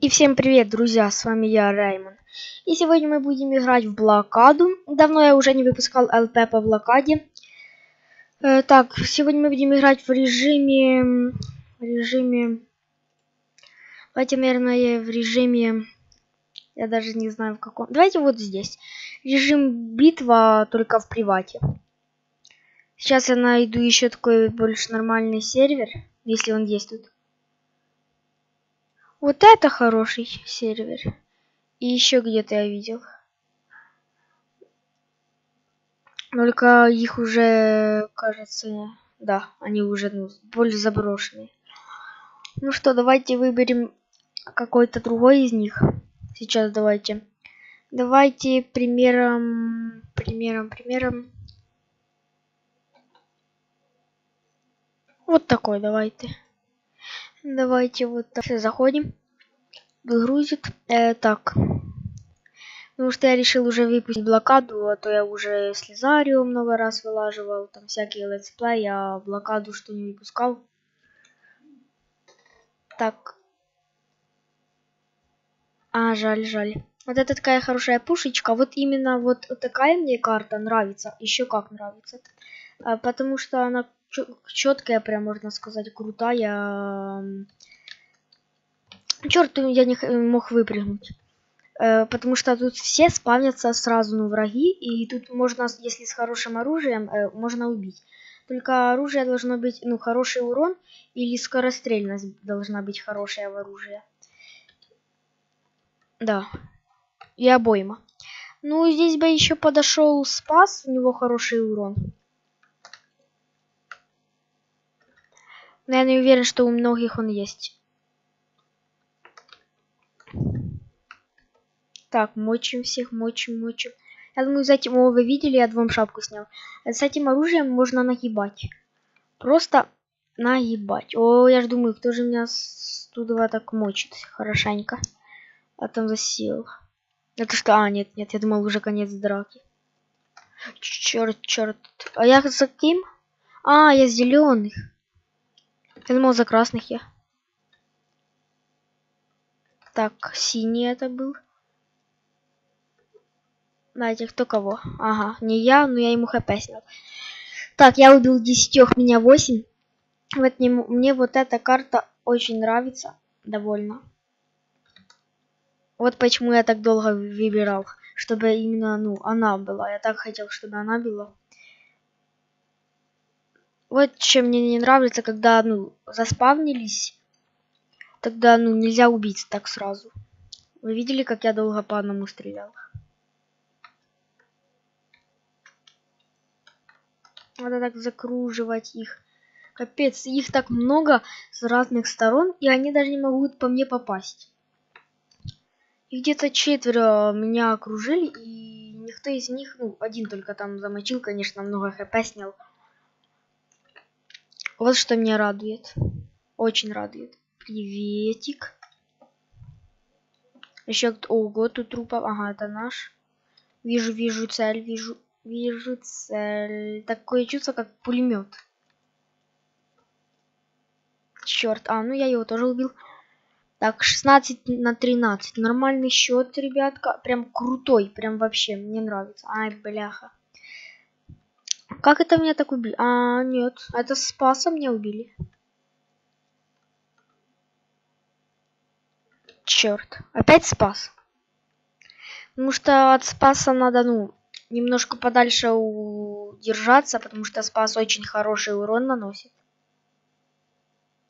И всем привет, друзья, с вами я, Раймон. И сегодня мы будем играть в блокаду. Давно я уже не выпускал ЛП по блокаде. Э, так, сегодня мы будем играть в режиме... В режиме... Давайте, наверное, в режиме... Я даже не знаю в каком... Давайте вот здесь. Режим битва только в привате. Сейчас я найду еще такой больше нормальный сервер, если он есть тут. Вот это хороший сервер. И еще где-то я видел. Только их уже, кажется, да, они уже ну, больше заброшенные. Ну что, давайте выберем какой-то другой из них. Сейчас давайте. Давайте примером, примером, примером. Вот такой давайте. Давайте вот так заходим. Грузит. Э, так. Потому что я решил уже выпустить блокаду, а то я уже слезарию много раз вылаживал, там всякие летсплей, а блокаду что не выпускал. Так. А, жаль, жаль. Вот это такая хорошая пушечка. Вот именно вот такая мне карта нравится. Еще как нравится. А, потому что она четкая, прям можно сказать, крутая. Черт, я не мог выпрыгнуть. Э, потому что тут все спавнятся сразу, ну, враги, и тут можно, если с хорошим оружием, э, можно убить. Только оружие должно быть, ну, хороший урон, или скорострельность должна быть хорошая в оружии. Да. И обойма. Ну, здесь бы еще подошел спас, у него хороший урон. Но я не уверен, что у многих он есть. Так, мочим всех, мочим, мочим. Я думаю, за этим, о, вы видели, я вам шапку снял. С этим оружием можно нагибать. Просто нагибать. О, я ж думаю, кто же меня туда так мочит хорошенько. А там засел. Это что? А, нет, нет, я думал уже конец драки. Черт, черт. А я за кем? А, я зеленых. Я думал, за красных я. Так, синий это был. Знаете, кто кого? Ага, не я, но я ему хп снял. Так, я убил 10, меня 8. Вот не, мне вот эта карта очень нравится. Довольно. Вот почему я так долго выбирал. Чтобы именно, ну, она была. Я так хотел, чтобы она была. Вот чем мне не нравится, когда, ну, заспавнились, тогда, ну, нельзя убить так сразу. Вы видели, как я долго по одному стрелял? Надо так закруживать их. Капец, их так много с разных сторон, и они даже не могут по мне попасть. И где-то четверо меня окружили, и никто из них, ну, один только там замочил, конечно, много хп снял. Вот что меня радует. Очень радует. Приветик. Еще ого, тут трупов. Ага, это наш. Вижу, вижу цель, вижу, вижу цель. Такое чувство, как пулемет. Черт, а, ну я его тоже убил. Так, 16 на 13. Нормальный счет, ребятка. Прям крутой, прям вообще, мне нравится. Ай, бляха. Как это меня так убили? А, нет. Это спаса меня убили. Черт. Опять спас. Потому что от спаса надо, ну, немножко подальше удержаться, потому что спас очень хороший урон наносит.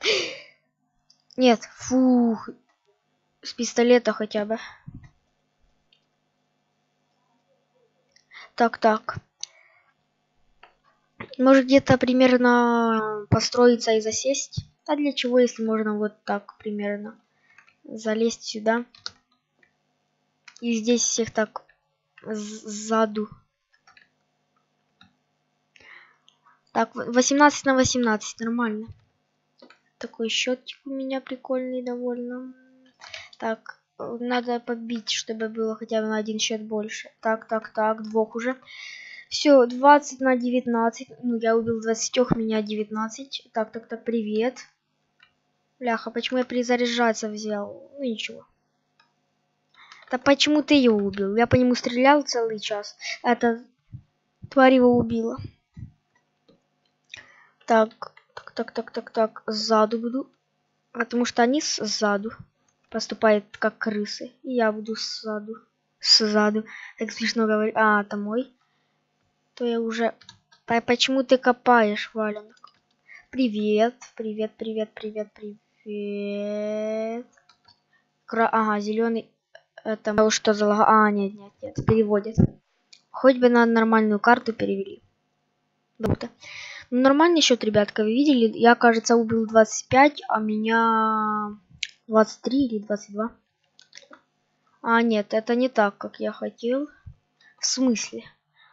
Нет, фух. С пистолета хотя бы. Так, так. Может где-то примерно построиться и засесть. А для чего, если можно вот так примерно залезть сюда. И здесь всех так сзаду. Так, 18 на 18, нормально. Такой счетчик у меня прикольный довольно. Так, надо побить, чтобы было хотя бы на один счет больше. Так, так, так, двух уже. Все, 20 на 19. Ну, я убил 20, меня 19. Так, так, так, привет. Бляха, почему я перезаряжаться взял? Ну, ничего. Да почему ты его убил? Я по нему стрелял целый час. Это тварь его убила. Так, так, так, так, так, так. Сзаду буду. Потому что они сзаду поступают как крысы. И я буду сзаду. Сзаду. Так смешно говорить. А, это мой. То я уже... Почему ты копаешь, валенок? Привет, привет, привет, привет, привет. Кра... Ага, зеленый. Это что за лага? А, нет, нет, нет, переводит. Хоть бы на нормальную карту перевели. Круто. Ну, нормальный счет, ребятка, вы видели? Я, кажется, убил 25, а меня 23 или 22. А, нет, это не так, как я хотел. В смысле?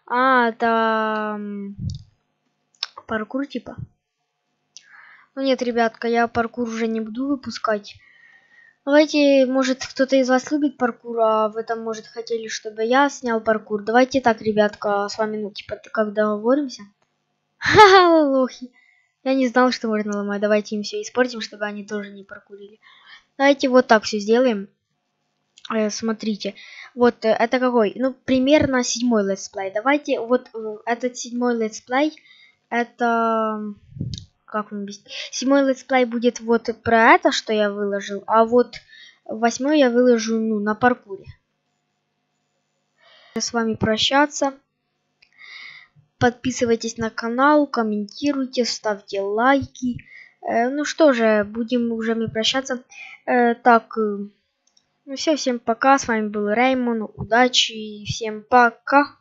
А, это паркур типа. Ну нет, ребятка, я паркур уже не буду выпускать. Давайте, может, кто-то из вас любит паркур, а в этом, может, хотели, чтобы я снял паркур. Давайте так, ребятка, с вами, ну, типа, как договоримся. Ха-ха, лохи. Я не знал, что можно ломать. Давайте им все испортим, чтобы они тоже не паркурили. Давайте вот так все сделаем. Э, смотрите. Вот, э, это какой? Ну, примерно седьмой летсплей. Давайте, вот, э, этот седьмой летсплей, это как вам объяснить? Седьмой летсплей будет вот про это, что я выложил, а вот восьмой я выложу ну, на паркуре. С вами прощаться. Подписывайтесь на канал, комментируйте, ставьте лайки. Э, ну что же, будем уже мы прощаться. Э, так, ну все, всем пока. С вами был Реймон. Удачи и всем пока.